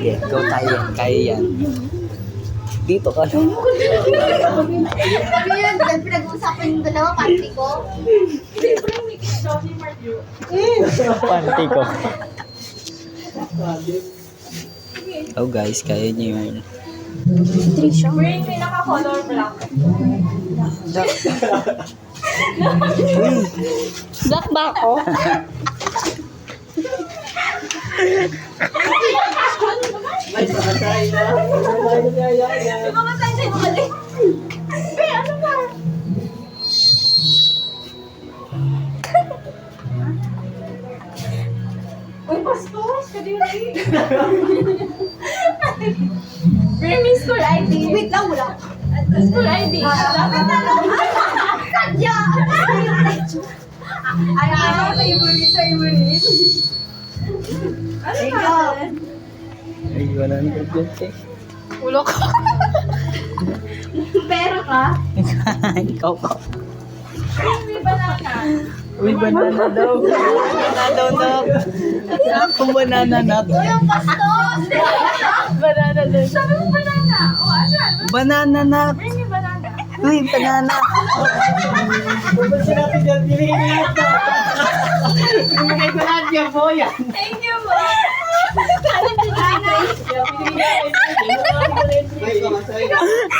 Okay, go tayo yan. Kaya yan. Dito ka lang. Sabi yun, dahil pinag-uusapan yung dalawa, party ko. Party ko. Oh guys, kaya niyo yun. Bring me naka-color black. Black ba ako? Di ba matay sa'yo ka din? Be, ano ba? Uy, bastos! Kadiri! Bring me school ID. Wait lang, wala. School ID. Dapat na lang. Sadya! Ay, ano? Favorite, favorite. Ano ba? Ay, wala na ka dyan, eh. Ulo ko. Pero ka? Ikaw ka. Me banana. Uy, banana daw. Banana daw na. Kung banana na. Yung bastos! Banana din. Sabi mo banana. O, asan? Banana na. Bring me banana. Uy, banana. Thank you, mo. Ano banana? ありがと。